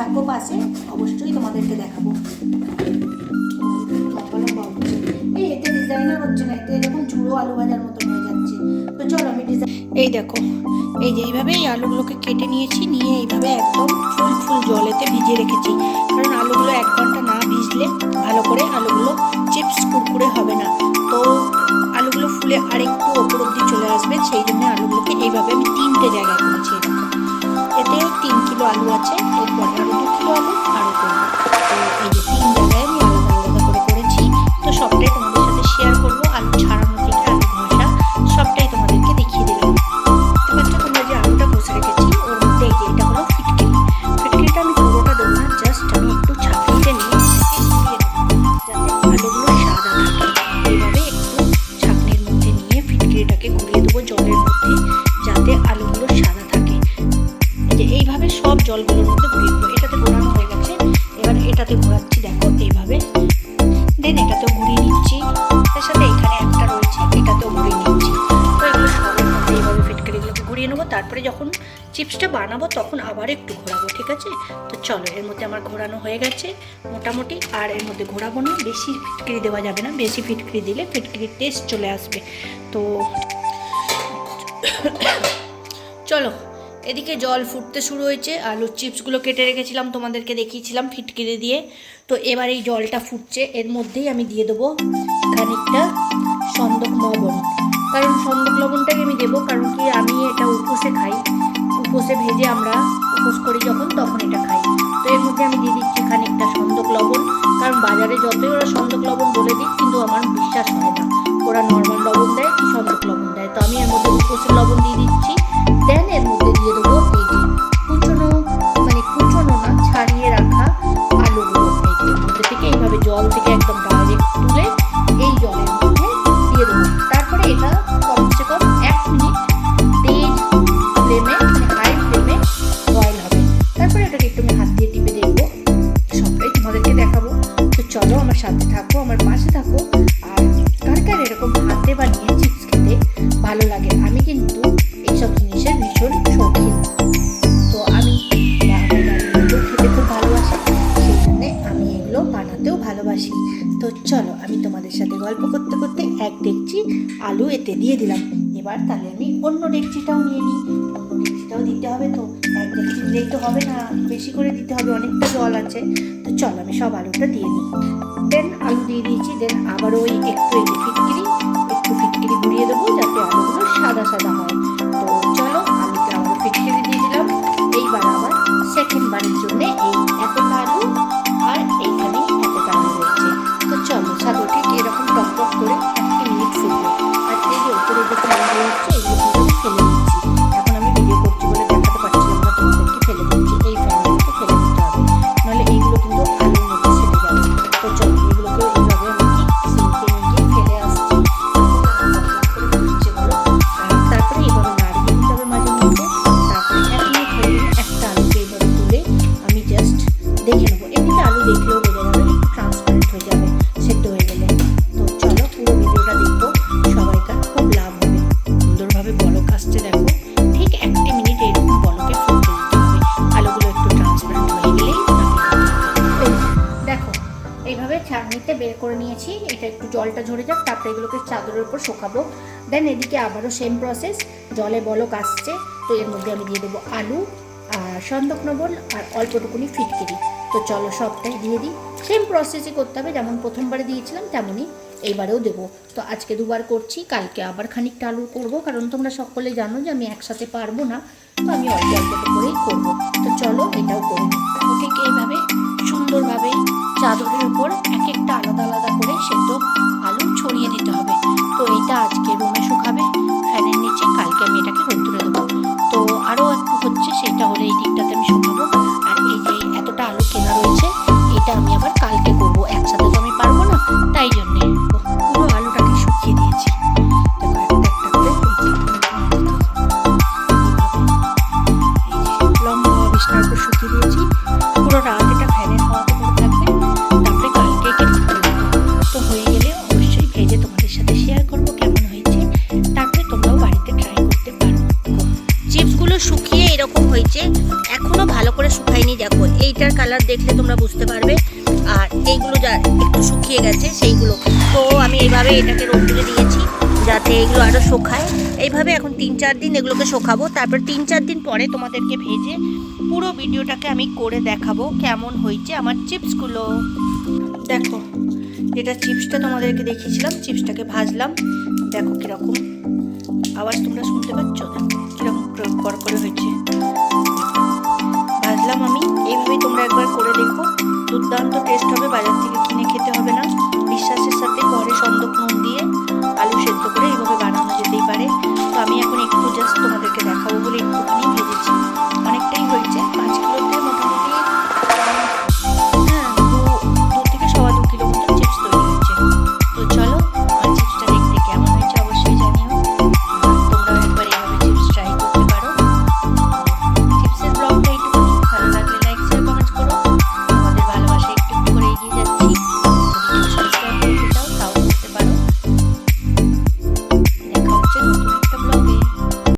একটু থাকো পাশে, অবশ্যই তোমাদেরকে দেখাবো। এই, এতে ডিজাইনার হচ্ছে না, এতে এরকম চুড়ো আলু ভাজার মতন হয়ে যাচ্ছে। তো চলো আমি ডিজাইন এই দেখো, এই যে এইভাবে এই আলুগুলোকে কেটে নিয়েছি, নিয়ে এইভাবে একদম ফুল ফুল জলেতে ভিজিয়ে রেখেছি। কারণ আলুগুলো এক ঘণ্টা না ভিজলে ভালো করে আলুগুলো চিপস কুরকুরে হবে না। তো আলুগুলো ফুলে আরেকটু ওপর অব্দি চলে আসবে, সেই জন্য আলুগুলোকে এইভাবে আমি তিনটে জায়গায় করেছি। এতে তিন কিলো আলু আছে চিপসটা বানাবো, তখন আবার একটু ঘোরাবো, ঠিক আছে? তো চলো, এর মধ্যে আমার ঘোরানো হয়ে গেছে মোটামুটি। আর এর মধ্যে ঘোরাবো না, বেশি ফিটকিরি দেওয়া যাবে না, বেশি ফিটকিরি দিলে ফিটকিরির টেস্ট চলে আসবে। তো চলো, এদিকে জল ফুটতে শুরু হয়েছে, আলুর চিপসগুলো কেটে রেখেছিলাম, তোমাদেরকে দেখিয়েছিলাম ফিটকিরি দিয়ে। তো এবার এই জলটা ফুটছে, এর মধ্যেই আমি দিয়ে দেবো খানিকটা সন্দক লবণ। কারণ সন্দক লবণটাই আমি দেবো, কারণ কি আমি এটা উপোসে খাই। উপোসে ভেজে আমরা উপোস করি যখন, তখন এটা খাই। তো এর মধ্যে আমি দিয়ে দিচ্ছি খানিকটা সন্দক লবণ, কারণ বাজারে যতই ওরা সন্দক লবণ বলে দিই কিন্তু আমার বিশ্বাস হয় না। ওরা নর্মাল লবণ দেয়, কি সন্দক লবণ দেয়? তো আমি এর মধ্যে উপোসের লবণ দিয়ে দিচ্ছি। একটু আমি হাত দিয়ে টিপে দেখব। সবটাই তোমাদেরকে দেখাবো। তো চলো আমার সাথে থাকো, আমার পাশে থাকো। আর কার কার এরকম হাতে বানিয়ে চিপস খেতে ভালো লাগে? আমি কিন্তু এইসব জিনিসের ভীষণ শৌখিন। তো আমি খেতে খুব ভালোবাসে সেই জন্যে আমি এগুলো বানাতেও ভালোবাসি। তো চলো আমি তোমাদের সাথে গল্প করতে করতে এক ডেকচি আলু এতে দিয়ে দিলাম। এবার তাহলে আমি অন্য ডেকচিটাও নিয়ে নিই। অন্য ডেকচিটাও দিতে হবে তো। ডেকচি দিলেই তো হবে না, বেশি করে দিতে হবে, অনেকটা জল আছে। তো চল, আমি সব আলুটা দিয়ে নিই দেন আলু দিয়ে দিয়েছি দেন আবার ওই একটু একটু ফিটকিরি একটু ফিটকিরি ঘুরিয়ে দেবো, যাতে আলুগুলো সাদা সাদা হয়। দেখো। ঠিক মিনিট এরকম ফুটতে দিতে হবে। একটু ট্রান্সপারেন্ট হয়ে গেলেই। এই এইভাবে বের করে নিয়েছি। এটা একটু জলটা ঝরে যাক, তারপরে এগুলোকে চাদরের উপর শোকাবো। দেন এদিকে আবারও সেম প্রসেস জলে বলক আসছে। তো এর মধ্যে আমি দিয়ে দেবো আলু আর সন্দকনবল আর অল্পটুকুনি ফিটকিরি। তো চলো সবটাই দিয়ে দিই। সেম প্রসেসই করতে হবে, যেমন প্রথমবারে দিয়েছিলাম, তেমনই এইবারেও দেবো। তো আজকে দুবার করছি, কালকে আবার খানিকটা আলুর করব, কারণ তোমরা সকলে জানো যে আমি একসাথে পারব না, তো আমি অল্প অল্প করেই করব। তো চলো এটাও করব ঠিক এইভাবে সুন্দরভাবে চাদরের উপর এক একটা আলাদা আলাদা করে কালার দেখলে তোমরা বুঝতে পারবে। আর এইগুলো যা একটু শুকিয়ে গেছে, সেইগুলো। তো আমি এইভাবে এটাকে রোদ্দুরে দিয়েছি, যাতে এগুলো আরও শোকায়। এইভাবে এখন তিন চার দিন এগুলোকে শোকাবো। তারপর তিন চার দিন পরে তোমাদেরকে ভেজে পুরো ভিডিওটাকে আমি করে দেখাবো কেমন হয়েছে আমার চিপসগুলো। দেখো এটা চিপসটা তোমাদেরকে দেখিয়েছিলাম, চিপসটাকে ভাজলাম। দেখো কীরকম আওয়াজ তোমরা শুনতে পাচ্ছ? কীরকম কর করে হয়েছে। দুর্দান্ত টেস্ট হবে বাজার থেকে